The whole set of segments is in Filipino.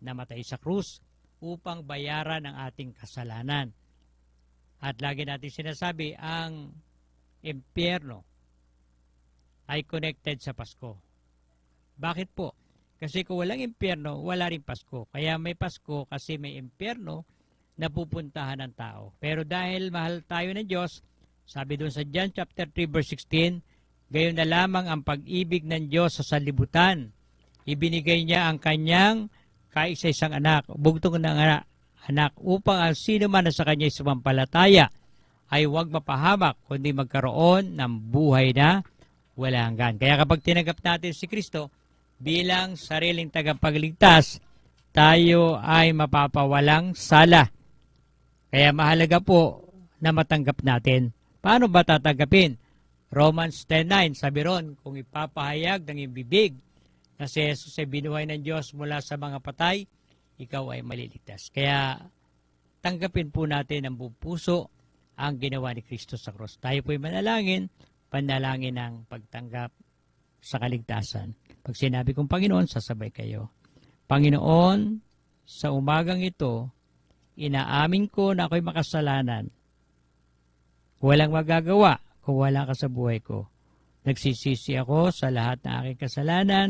namatay sa krus upang bayaran ang ating kasalanan. At lagi natin sinasabi, ang impyerno ay connected sa Pasko. Bakit po? Kasi kung walang impyerno, wala rin Pasko. Kaya may Pasko kasi may impyerno na pupuntahan ng tao. Pero dahil mahal tayo ng Diyos, sabi doon sa John chapter 3 verse 16, gayon na lamang ang pag-ibig ng Diyos sa sanlibutan. Ibinigay niya ang kanyang kaisa-isang anak, bugtong ng anak, anak upang ang sino man na sa kanya sumampalataya ay huwag mapahamak kundi magkaroon ng buhay na wala hanggan. Kaya kapag tinanggap natin si Kristo bilang sariling tagapagligtas, tayo ay mapapawalang sala. Kaya mahalaga po na matanggap natin. Paano ba tatanggapin? Romans 10.9, sabi ron, kung ipapahayag ng iyong bibig na si Jesus ay binuhay ng Diyos mula sa mga patay, ikaw ay maliligtas. Kaya tanggapin po natin ng buong puso ang ginawa ni Kristo sa cross. Tayo po'y manalangin, panalangin ng pagtanggap sa kaligtasan. Pag sinabi kong Panginoon, sasabay kayo. Panginoon, sa umagang ito, inaamin ko na ako'y makasalanan. Walang magagawa kung wala ka sa buhay ko. Nagsisisi ako sa lahat ng aking kasalanan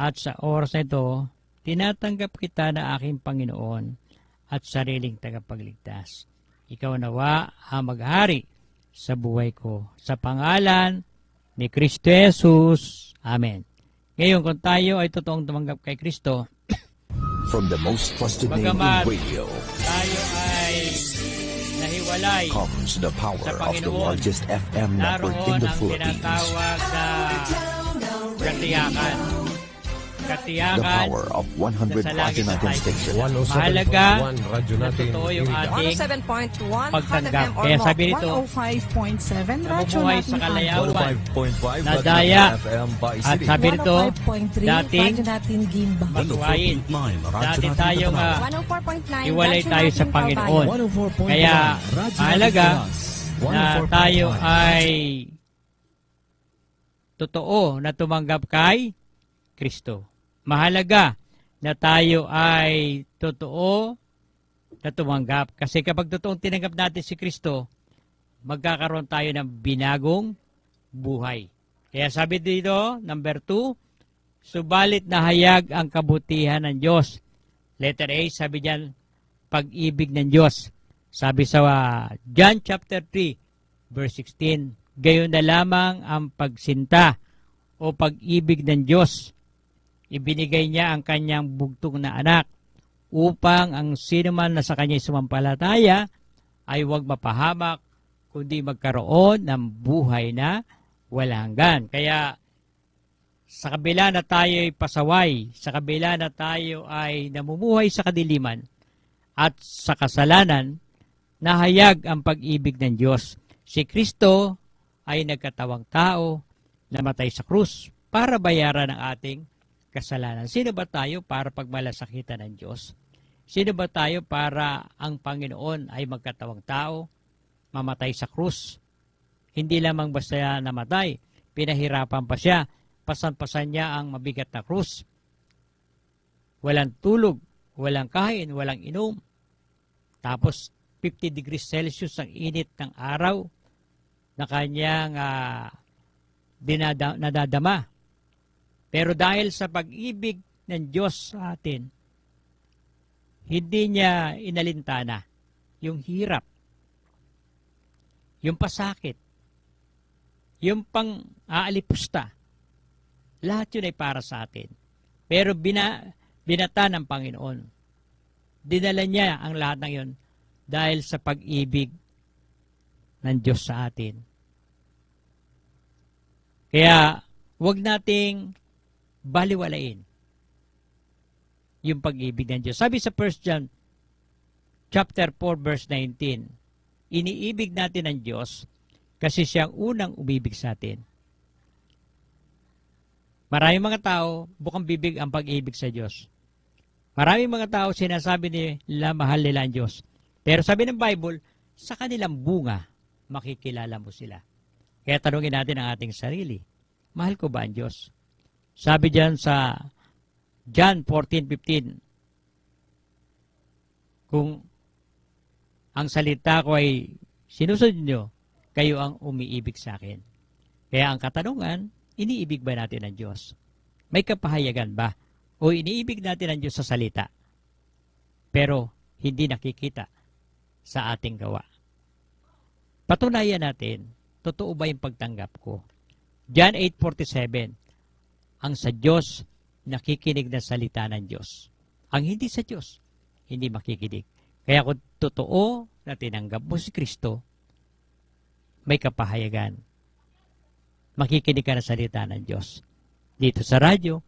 at sa oras na ito, tinatanggap kita na aking Panginoon at sariling tagapagligtas. Ikaw nawa ang maghari sa buhay ko. Sa pangalan ni Kristo Jesus. Amen. Ngayon, kung tayo ay totoong tumanggap kay Kristo, From the most trusted name in radio tayo ay nahiwalay comes the power Sa of the Panginoon. largest FM network in naroon the ang Philippines. tinatawag na katiyakan. The Katiyakan power of 100 Nasa langit Radio na natin tayo. station. 107.1 Mahalaga Radyo na natin. totoo yung ating 107.1 pagtanggap. Hot FM or Kaya sabi nito, 105.7 Radyo nabubuhay sa natin kalayawan 105.5 na Radyo daya natin FM at sabi nito, 105.3 dating Radyo natin Gimba. matuwain. Dati tayong uh, 104.9 Iwalay Radyo tayo sa natin Panginoon. Calvario. 104.1 Kaya, Radyo mahalaga Pinas. na 104.1. tayo ay totoo na tumanggap kay Kristo. Mahalaga na tayo ay totoo na tumanggap. Kasi kapag totoong tinanggap natin si Kristo, magkakaroon tayo ng binagong buhay. Kaya sabi dito, number two, subalit na hayag ang kabutihan ng Diyos. Letter A, sabi diyan, pag-ibig ng Diyos. Sabi sa uh, John chapter 3, verse 16, gayon na lamang ang pagsinta o pag-ibig ng Diyos. Ibinigay niya ang kanyang bugtong na anak upang ang sino man na sa kanya sumampalataya ay huwag mapahamak kundi magkaroon ng buhay na walang hanggan. Kaya sa kabila na tayo ay pasaway, sa kabila na tayo ay namumuhay sa kadiliman at sa kasalanan, nahayag ang pag-ibig ng Diyos. Si Kristo ay nagkatawang tao, namatay sa krus para bayaran ang ating kasalanan. Sino ba tayo para pagmalasakitan ng Diyos? Sino ba tayo para ang Panginoon ay magkatawang tao, mamatay sa krus? Hindi lamang basta namatay, pinahirapan pa siya, pasan-pasan niya ang mabigat na krus. Walang tulog, walang kain, walang inom. Tapos 50 degrees Celsius ang init ng araw na kanyang ah, dinada- nadadama. Pero dahil sa pag-ibig ng Diyos sa atin, hindi niya inalintana yung hirap, yung pasakit, yung pang aalipusta. Lahat yun ay para sa atin. Pero bina, binata ng Panginoon. Dinala niya ang lahat ng yun dahil sa pag-ibig ng Diyos sa atin. Kaya, huwag nating baliwalain yung pag-ibig ng Diyos. Sabi sa 1 John chapter 4 verse 19, iniibig natin ang Diyos kasi siyang unang umibig sa atin. Maraming mga tao, bukang bibig ang pag-ibig sa Diyos. Maraming mga tao sinasabi nila mahal nila ang Diyos. Pero sabi ng Bible, sa kanilang bunga, makikilala mo sila. Kaya tanungin natin ang ating sarili, mahal ko ba ang Diyos? Sabi diyan sa John 14:15, Kung ang salita ko ay sinusunod nyo, kayo ang umiibig sa akin. Kaya ang katanungan, iniibig ba natin ang Diyos? May kapahayagan ba? O iniibig natin ang Diyos sa salita? Pero hindi nakikita sa ating gawa. Patunayan natin, totoo ba yung pagtanggap ko? John 8.47, ang sa Diyos nakikinig na salita ng Diyos. Ang hindi sa Diyos, hindi makikinig. Kaya kung totoo na tinanggap mo si Kristo, may kapahayagan. Makikinig ka na salita ng Diyos. Dito sa radyo,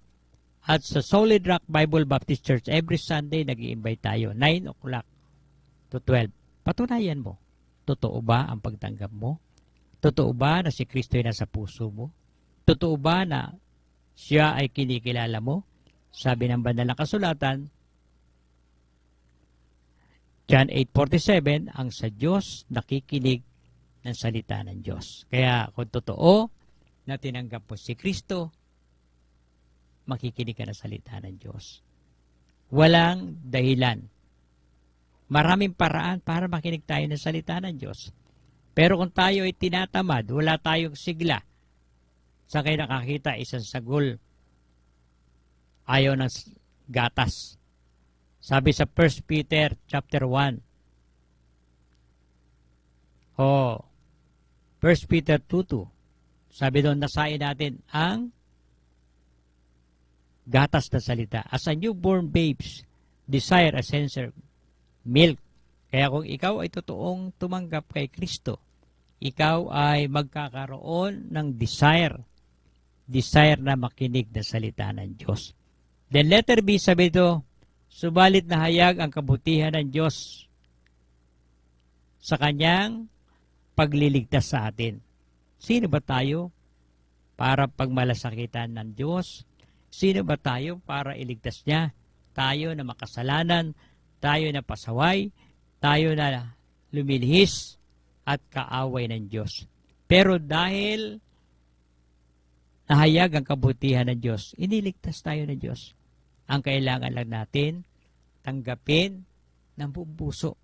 at sa Solid Rock Bible Baptist Church, every Sunday nag invite tayo, 9 o'clock to 12. Patunayan mo, totoo ba ang pagtanggap mo? Totoo ba na si Kristo ay nasa puso mo? Totoo ba na siya ay kinikilala mo? Sabi ng banal na kasulatan, John 8.47, ang sa Diyos nakikinig ng salita ng Diyos. Kaya kung totoo na tinanggap mo si Kristo, makikinig ka ng salita ng Diyos. Walang dahilan. Maraming paraan para makinig tayo ng salita ng Diyos. Pero kung tayo ay tinatamad, wala tayong sigla, sa kayo nakakita isang sagol ayaw ng gatas. Sabi sa 1 Peter chapter 1. Oh, 1 Peter 2.2. Sabi doon, nasain natin ang gatas na salita. As a newborn babes, desire a sincere milk. Kaya kung ikaw ay totoong tumanggap kay Kristo, ikaw ay magkakaroon ng desire. Desire na makinig na salita ng Diyos. Then letter B, sabi ito, subalit na hayag ang kabutihan ng Diyos sa kanyang pagliligtas sa atin. Sino ba tayo para pagmalasakitan ng Diyos? Sino ba tayo para iligtas niya? Tayo na makasalanan, tayo na pasaway, tayo na lumilihis at kaaway ng Diyos. Pero dahil nahayag ang kabutihan ng Diyos, iniligtas tayo ng Diyos. Ang kailangan lang natin, tanggapin ng buong puso.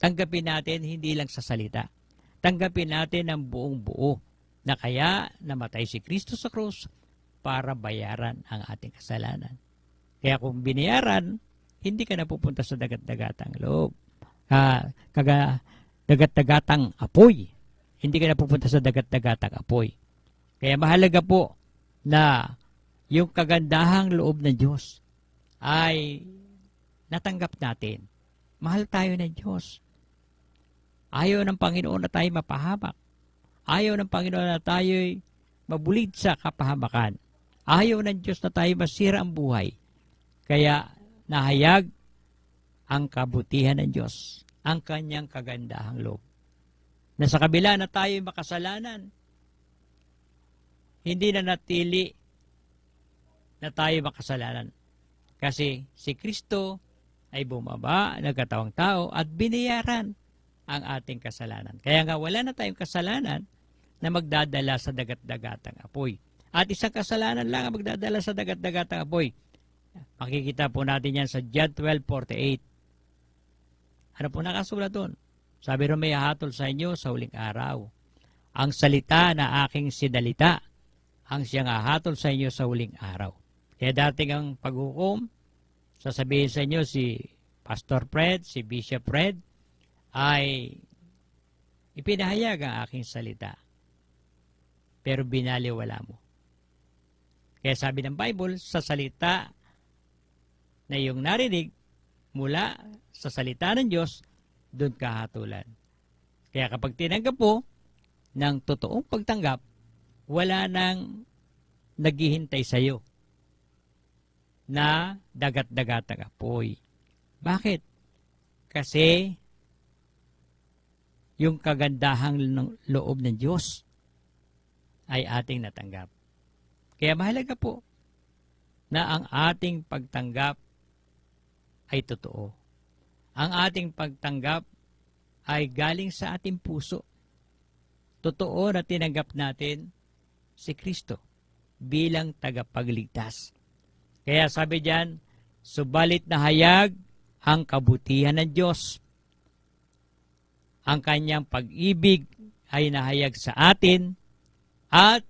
Tanggapin natin hindi lang sa salita. Tanggapin natin ng buong buo na kaya namatay si Kristo sa krus para bayaran ang ating kasalanan. Kaya kung binayaran, hindi ka na pupunta sa dagat-dagatang loob. Ah, kaga, dagat-dagatang apoy. Hindi ka na pupunta sa dagat-dagatang apoy. Kaya mahalaga po na yung kagandahang loob ng Diyos ay natanggap natin. Mahal tayo ng Diyos. Ayaw ng Panginoon na tayo mapahamak. Ayaw ng Panginoon na tayo mabulid sa kapahamakan. Ayaw ng Diyos na tayo masira ang buhay. Kaya nahayag ang kabutihan ng Diyos, ang kanyang kagandahang loob. Na sa kabila na tayo makasalanan, hindi na natili na tayo makasalanan. Kasi si Kristo ay bumaba, nagkatawang tao, at binayaran ang ating kasalanan. Kaya nga wala na tayong kasalanan na magdadala sa dagat-dagatang apoy. At isang kasalanan lang ang magdadala sa dagat-dagatang apoy. Makikita po natin yan sa John 12.48. Ano po nakasulat doon? Sabi rin may hatol sa inyo sa huling araw. Ang salita na aking sinalita, ang siyang hahatol sa inyo sa huling araw. Kaya dating ang paghukom, sasabihin sa inyo si Pastor Fred, si Bishop Fred, ay ipinahayag ang aking salita. Pero binaliwala mo. Kaya sabi ng Bible, sa salita na iyong narinig mula sa salita ng Diyos, doon ka hatulan. Kaya kapag tinanggap mo ng totoong pagtanggap, wala nang naghihintay sa iyo na dagat-dagatang apoy. Bakit? Kasi yung kagandahang ng loob ng Diyos ay ating natanggap. Kaya mahalaga po na ang ating pagtanggap ay totoo. Ang ating pagtanggap ay galing sa ating puso. Totoo na tinanggap natin si Kristo bilang tagapagligtas. Kaya sabi diyan, subalit na hayag ang kabutihan ng Diyos. Ang kanyang pag-ibig ay nahayag sa atin at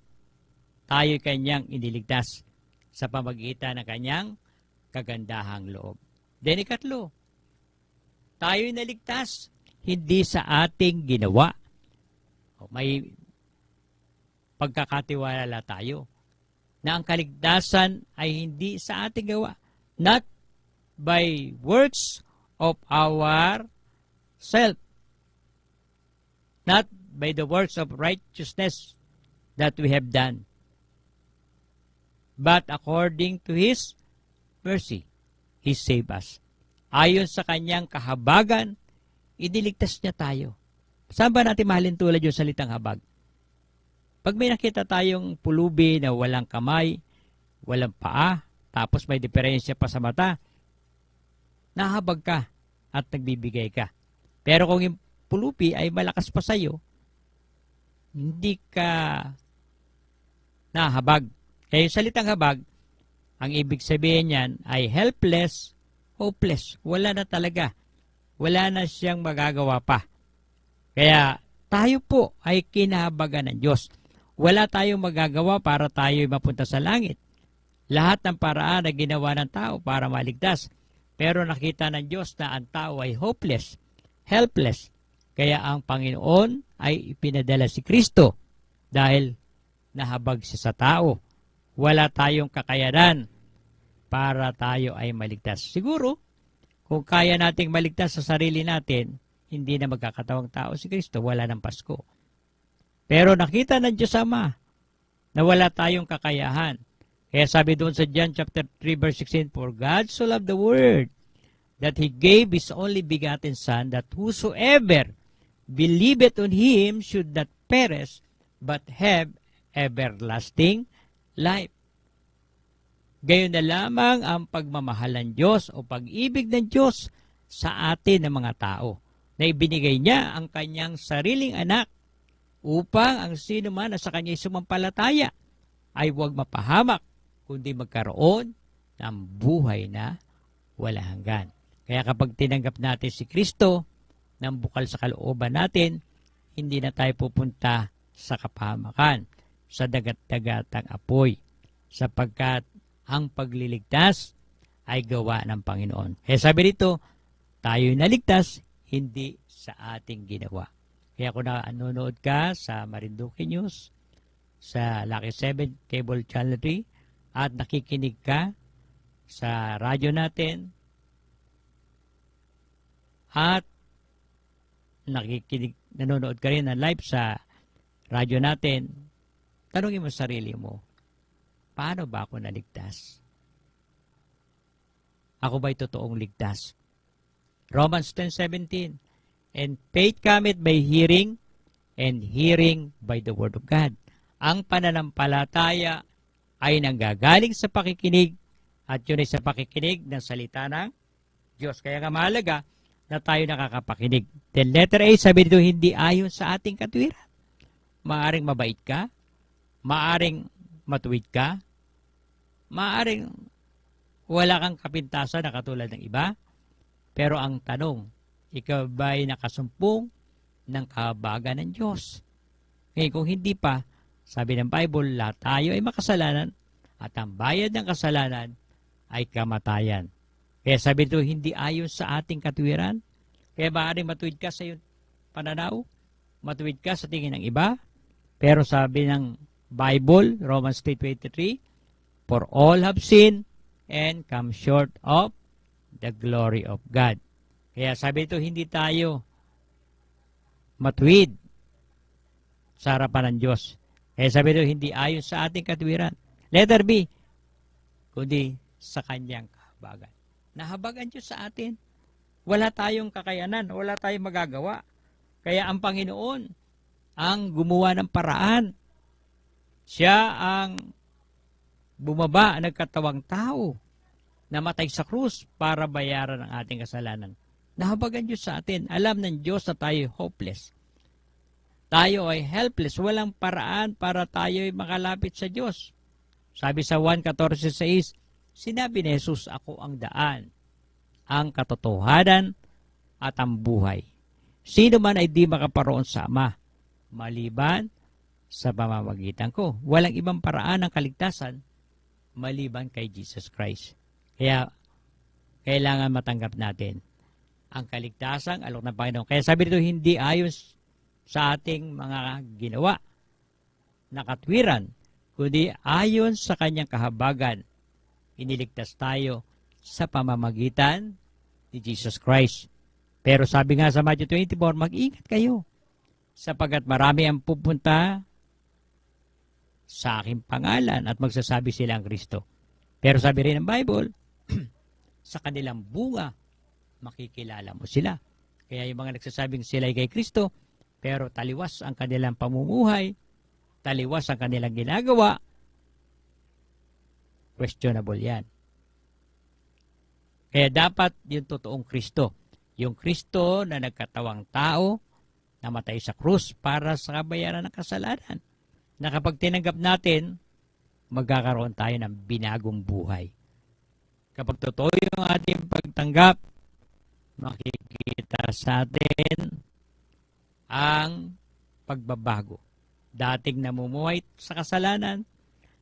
tayo kanyang iniligtas sa pamagitan ng kanyang kagandahang loob. Then ikatlo, tayo naligtas hindi sa ating ginawa. May pagkakatiwala tayo na ang kaligtasan ay hindi sa ating gawa. Not by works of our self. Not by the works of righteousness that we have done. But according to His mercy, He saved us. Ayon sa kanyang kahabagan, iniligtas niya tayo. Saan ba natin mahalin tulad yung salitang habag? Pag may nakita tayong pulubi na walang kamay, walang paa, tapos may diferensya pa sa mata, nahabag ka at nagbibigay ka. Pero kung yung pulubi ay malakas pa sa'yo, hindi ka nahabag. Kaya yung salitang habag, ang ibig sabihin niyan ay helpless, hopeless. Wala na talaga. Wala na siyang magagawa pa. Kaya tayo po ay kinahabagan ng Diyos. Wala tayong magagawa para tayo mapunta sa langit. Lahat ng paraan na ginawa ng tao para maligtas. Pero nakita ng Diyos na ang tao ay hopeless, helpless. Kaya ang Panginoon ay ipinadala si Kristo dahil nahabag siya sa tao. Wala tayong kakayanan para tayo ay maligtas. Siguro, kung kaya nating maligtas sa sarili natin, hindi na magkakatawang tao si Kristo, wala ng Pasko. Pero nakita ng Diyos Ama na wala tayong kakayahan. Kaya sabi doon sa John chapter 3 verse 16, For God so loved the world that He gave His only begotten Son, that whosoever believeth on Him should not perish, but have everlasting life. Gayon na lamang ang pagmamahal ng Diyos o pag-ibig ng Diyos sa atin ng mga tao na ibinigay niya ang kanyang sariling anak upang ang sino man na sa kanya sumampalataya ay huwag mapahamak kundi magkaroon ng buhay na wala hanggan. Kaya kapag tinanggap natin si Kristo ng bukal sa kalooban natin, hindi na tayo pupunta sa kapahamakan, sa dagat-dagatang apoy, sapagkat ang pagliligtas ay gawa ng Panginoon. Kaya sabi dito, tayo naligtas, hindi sa ating ginawa. Kaya kung nanonood ka sa Marinduque News, sa Lucky 7 Cable Channel 3, at nakikinig ka sa radyo natin, at nakikinig, nanonood ka rin ng live sa radyo natin, tanungin mo sa sarili mo, paano ba ako naligtas? Ako ba'y totoong ligtas? Romans 10.17 And faith cometh by hearing, and hearing by the word of God. Ang pananampalataya ay nanggagaling sa pakikinig, at yun ay sa pakikinig ng salita ng Diyos. Kaya nga mahalaga na tayo nakakapakinig. Then letter A, sabi dito, hindi ayon sa ating katwiran. Maaring mabait ka, maaring matuwid ka, maaring wala kang kapintasan na katulad ng iba, pero ang tanong, ikaw ba'y nakasumpong ng kahabagan ng Diyos? Ngayon, kung hindi pa, sabi ng Bible, lahat tayo ay makasalanan at ang bayad ng kasalanan ay kamatayan. Kaya sabi ito, hindi ayon sa ating katwiran. Kaya maaaring matuwid ka sa iyong pananaw, matuwid ka sa tingin ng iba, pero sabi ng Bible, Romans 3.23, For all have sinned and come short of the glory of God. Kaya sabi ito, hindi tayo matuwid sa harapan ng Diyos. Kaya sabi ito, hindi ayon sa ating katwiran. Letter B, kundi sa kanyang kahabagan. Nahabagan Diyos sa atin. Wala tayong kakayanan, wala tayong magagawa. Kaya ang Panginoon ang gumawa ng paraan. Siya ang bumaba, nagkatawang tao, namatay sa krus para bayaran ang ating kasalanan. Nahabagan Diyos sa atin. Alam ng Diyos na tayo hopeless. Tayo ay helpless. Walang paraan para tayo ay makalapit sa Diyos. Sabi sa 1.14.6, sinabi ni Jesus, ako ang daan, ang katotohanan at ang buhay. Sino man ay di makaparoon sa Ama, maliban sa pamamagitan ko. Walang ibang paraan ng kaligtasan maliban kay Jesus Christ. Kaya, kailangan matanggap natin ang kaligtasan, alok ng Panginoon. Kaya sabi dito, hindi ayon sa ating mga ginawa na katwiran, kundi ayon sa kanyang kahabagan, iniligtas tayo sa pamamagitan ni Jesus Christ. Pero sabi nga sa Matthew 24, mag-ingat kayo sapagat marami ang pupunta sa aking pangalan at magsasabi sila ang Kristo. Pero sabi rin ng Bible, sa kanilang bunga, makikilala mo sila. Kaya yung mga nagsasabing sila ay kay Kristo, pero taliwas ang kanilang pamumuhay, taliwas ang kanilang ginagawa, questionable yan. Kaya dapat yung totoong Kristo. Yung Kristo na nagkatawang tao, namatay sa krus para sa kabayaran ng kasalanan. Na kapag tinanggap natin, magkakaroon tayo ng binagong buhay. Kapag totoo yung ating pagtanggap, makikita sa atin ang pagbabago. Dating namumuhay sa kasalanan,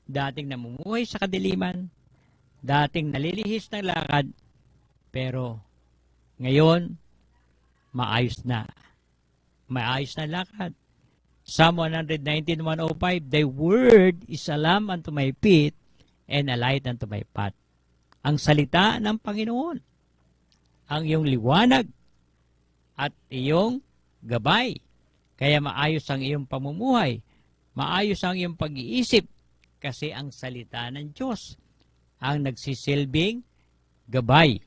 dating namumuhay sa kadiliman, dating nalilihis ng lakad, pero ngayon, maayos na. Maayos na lakad. Psalm 119.105, Thy word is a lamp unto my feet and a light unto my path. Ang salita ng Panginoon, ang iyong liwanag at iyong gabay. Kaya maayos ang iyong pamumuhay, maayos ang iyong pag-iisip, kasi ang salita ng Diyos ang nagsisilbing gabay.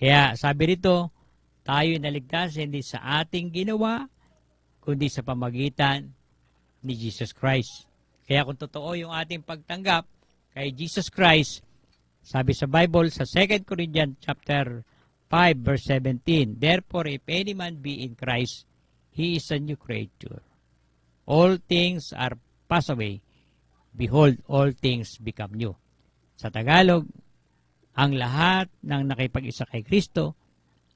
Kaya sabi rito, tayo naligtas hindi sa ating ginawa, kundi sa pamagitan ni Jesus Christ. Kaya kung totoo yung ating pagtanggap kay Jesus Christ, sabi sa Bible sa 2 Corinthians chapter 5 verse 17, Therefore if any man be in Christ, he is a new creature. All things are passed away. Behold, all things become new. Sa Tagalog, ang lahat ng nakipag-isa kay Kristo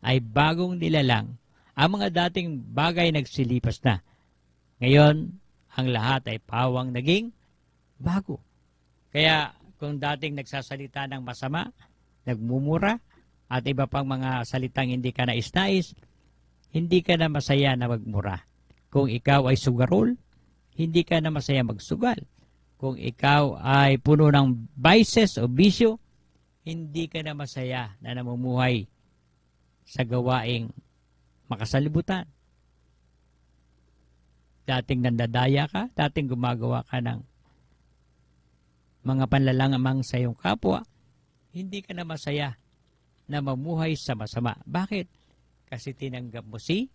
ay bagong nilalang. Ang mga dating bagay nagsilipas na. Ngayon, ang lahat ay pawang naging bago. Kaya kung dating nagsasalita ng masama, nagmumura, at iba pang mga salitang hindi ka nais-nais, hindi ka na masaya na magmura. Kung ikaw ay sugarol, hindi ka na masaya magsugal. Kung ikaw ay puno ng vices o bisyo, hindi ka na masaya na namumuhay sa gawaing makasalibutan. Dating nandadaya ka, dating gumagawa ka ng mga panlalangamang sa iyong kapwa, hindi ka na masaya na mamuhay sa masama. Bakit? Kasi tinanggap mo si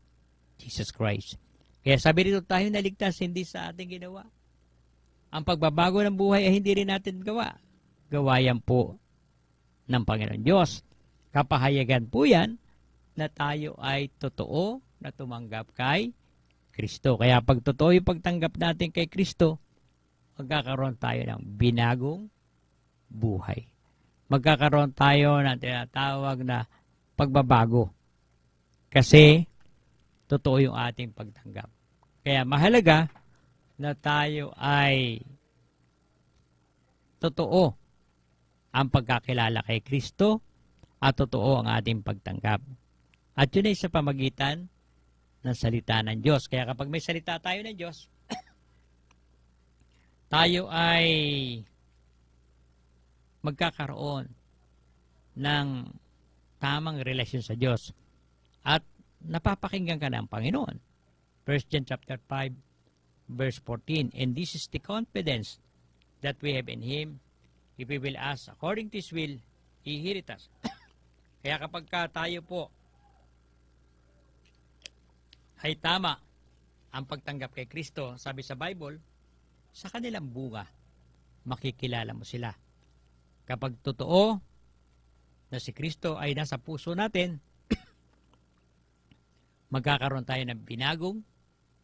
Jesus Christ. Kaya sabi rito tayo naligtas hindi sa ating ginawa. Ang pagbabago ng buhay ay hindi rin natin gawa. Gawayan po ng Panginoon Diyos. Kapahayagan po yan na tayo ay totoo na tumanggap kay Kristo. Kaya pag totoo yung pagtanggap natin kay Kristo, magkakaroon tayo ng binagong buhay. Magkakaroon tayo ng tinatawag na pagbabago. Kasi totoo yung ating pagtanggap. Kaya mahalaga na tayo ay totoo ang pagkakilala kay Kristo at totoo ang ating pagtanggap. At yun ay sa pamagitan ng salita ng Diyos. Kaya kapag may salita tayo ng Diyos, tayo ay magkakaroon ng tamang relasyon sa Diyos at napapakinggan ka ng Panginoon. 1 John chapter 5 verse 14 and this is the confidence that we have in Him if we will ask according to His will He heareth us. Kaya kapag ka tayo po ay tama ang pagtanggap kay Kristo, sabi sa Bible, sa kanilang bunga, makikilala mo sila. Kapag totoo na si Kristo ay nasa puso natin, magkakaroon tayo ng binagong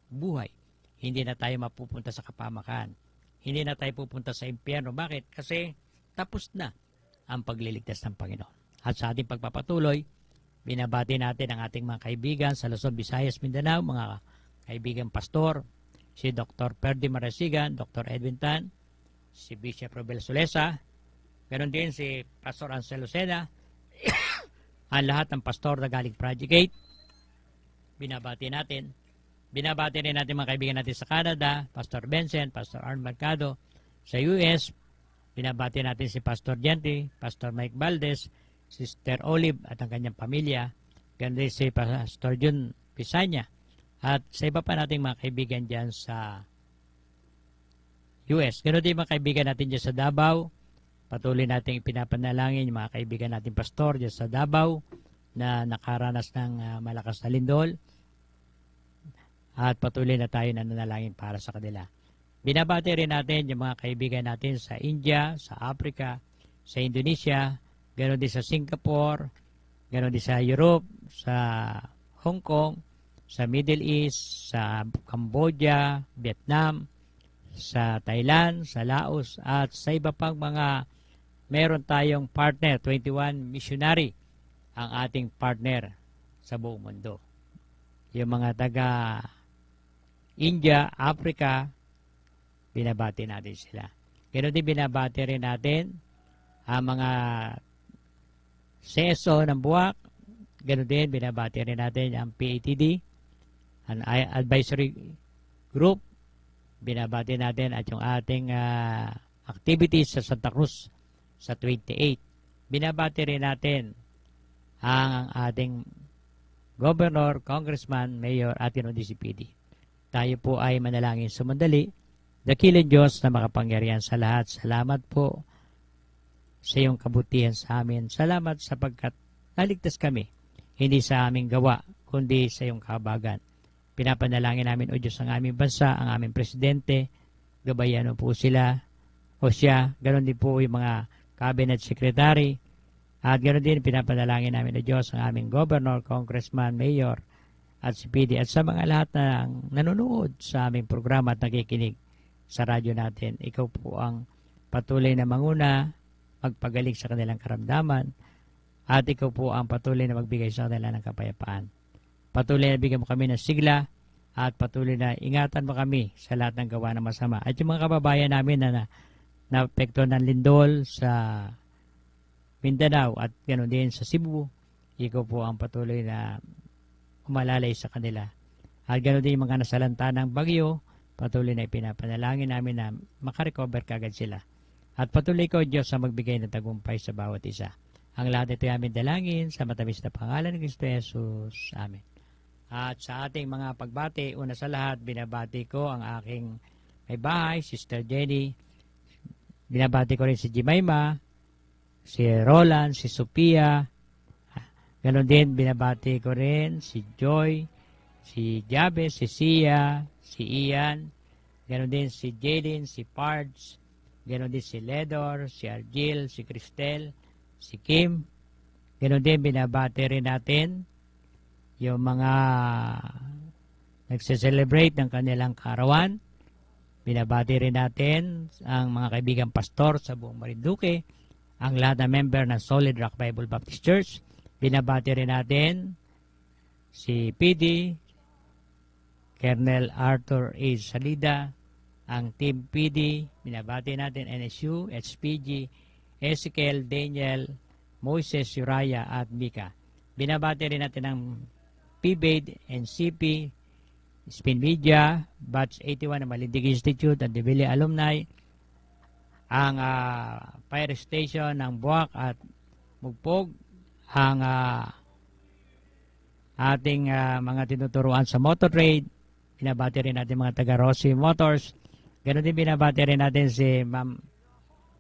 buhay. Hindi na tayo mapupunta sa kapamakan. Hindi na tayo pupunta sa impyerno. Bakit? Kasi tapos na ang pagliligtas ng Panginoon. At sa ating pagpapatuloy, Binabati natin ang ating mga kaibigan sa Luzon, Visayas, Mindanao, mga kaibigan pastor, si Dr. Perdi Marasigan, Dr. Edwin Tan, si Bishop Robel Solesa, Ganon din si Pastor Ansel Lucena, ang lahat ng pastor na galing Project Gate. Binabati natin. Binabati rin natin mga kaibigan natin sa Canada, Pastor Benson, Pastor Arn Mercado. Sa US, binabati natin si Pastor Genti, Pastor Mike Valdez, Sister Olive at ang kanyang pamilya. Ganon din si Pastor Jun Pisanya. At sa iba pa nating mga kaibigan dyan sa US. Ganon din mga kaibigan natin dyan sa Davao. Patuloy nating ipinapanalangin yung mga kaibigan nating pastor dyan sa Davao na nakaranas ng ah, malakas na lindol. At patuloy na tayo nananalangin para sa kanila. Binabati rin natin yung mga kaibigan natin sa India, sa Africa, sa Indonesia, ganoon din sa Singapore, ganoon din sa Europe, sa Hong Kong, sa Middle East, sa Cambodia, Vietnam, sa Thailand, sa Laos, at sa iba pang mga meron tayong partner, 21 missionary ang ating partner sa buong mundo. Yung mga taga India, Africa, binabati natin sila. Ganoon din binabati rin natin ang mga CSO ng buwak. Ganoon din binabati rin natin ang PATD, ang I- advisory group. Binabati natin at yung ating ah, activities sa Santa Cruz sa 28. Binabati rin natin ang ating governor, congressman, mayor at yun si PD. Tayo po ay manalangin sumandali. Dakilin Diyos na makapangyarihan sa lahat. Salamat po sa iyong kabutihan sa amin. Salamat sapagkat naligtas kami. Hindi sa aming gawa, kundi sa iyong kahabagan. Pinapanalangin namin, O Diyos, ang aming bansa, ang aming presidente. Gabayan po sila o siya. Ganon din po yung mga cabinet secretary. At ganoon din pinapanalangin namin o Diyos ang aming governor, congressman, mayor, at si at sa mga lahat na nanonood sa aming programa at nakikinig sa radyo natin. Ikaw po ang patuloy na manguna, magpagaling sa kanilang karamdaman, at ikaw po ang patuloy na magbigay sa kanila ng kapayapaan. Patuloy na bigyan mo kami ng sigla at patuloy na ingatan mo kami sa lahat ng gawa ng masama. At yung mga kababayan namin na, na naapekto ng lindol sa Mindanao at ganoon din sa Cebu, ikaw po ang patuloy na umalalay sa kanila. At ganoon din yung mga nasalanta ng bagyo, patuloy na ipinapanalangin namin na makarecover kagad sila. At patuloy ko, Diyos, sa magbigay ng tagumpay sa bawat isa. Ang lahat ito ay aming dalangin sa matamis na pangalan ng Kristo Jesus. Amen. At sa ating mga pagbati, una sa lahat, binabati ko ang aking may bahay, Sister Jenny. Binabati ko rin si Jimaima, si Roland, si Sophia. Ganon din, binabati ko rin si Joy, si Jabe, si Sia, si Ian. Ganon din si Jaden, si Pards. Ganon din si Ledor, si Argil, si Cristel, si Kim. Ganon din, binabati rin natin yung mga nagse-celebrate ng kanilang karawan. Binabati rin natin ang mga kaibigan pastor sa buong Marinduque, ang lahat na member ng Solid Rock Bible Baptist Church. Binabati rin natin si PD, Colonel Arthur A. Salida, ang Team PD, binabati natin NSU, HPG, Ezekiel, Daniel, Moises, Uriah at Mika. Binabati rin natin ang PBAID, NCP, Spin Media, Batch 81 ng Malindig Institute at Debili Alumni, ang ah, fire station ng Buwak at Mugpog, ang ah, ating ah, mga tinuturuan sa motor trade, binabati rin natin mga taga Rossi Motors, Ganon din binabati rin natin si Ma'am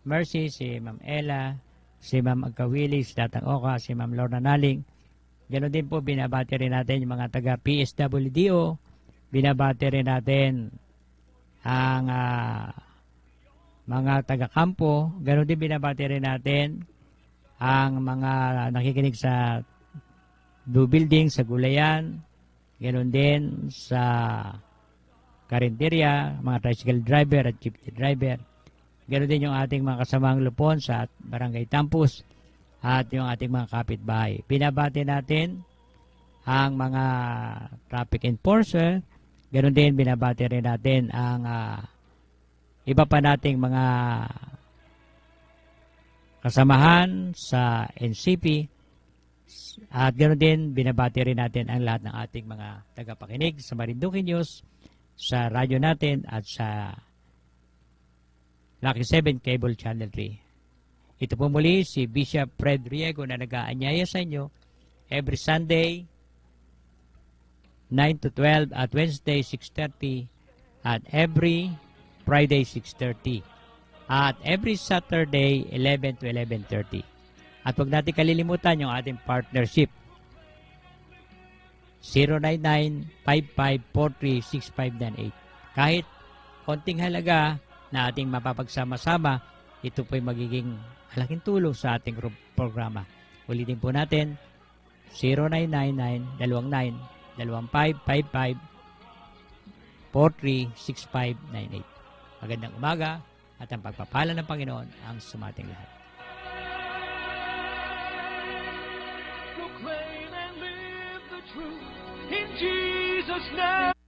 Mercy, si Ma'am Ella, si Ma'am Agkawili, si Tatang Oka, si Ma'am Lorna Naling. Ganon din po binabati rin natin yung mga taga PSWDO. Binabati rin natin ang ah, mga taga kampo. Ganon din binabati rin natin ang mga nakikinig sa Blue Building, sa Gulayan. Ganon din sa karinderya, mga tricycle driver at jeepney driver. Ganoon din yung ating mga kasamang lupon sa Barangay Tampus at yung ating mga kapitbahay. Pinabati natin ang mga traffic enforcer. Ganon din, binabati rin natin ang ah, iba pa nating mga kasamahan sa NCP. At ganoon din, binabati rin natin ang lahat ng ating mga tagapakinig sa Marinduque News, sa radyo natin at sa Lucky 7 Cable Channel 3. Ito po muli si Bishop Fred Riego na nag-aanyaya sa inyo every Sunday 9 to 12 at Wednesday 6.30 at every Friday 6.30 at every Saturday 11 to 11.30. At huwag natin kalilimutan yung ating partnership 099-5543-6598. Kahit konting halaga na ating mapapagsama-sama, ito po'y magiging malaking tulong sa ating ro- programa. Ulitin po natin 0999-2555-436598. Magandang umaga at ang pagpapala ng Panginoon ang sumating lahat. proclaim and live the truth in Jesus' name.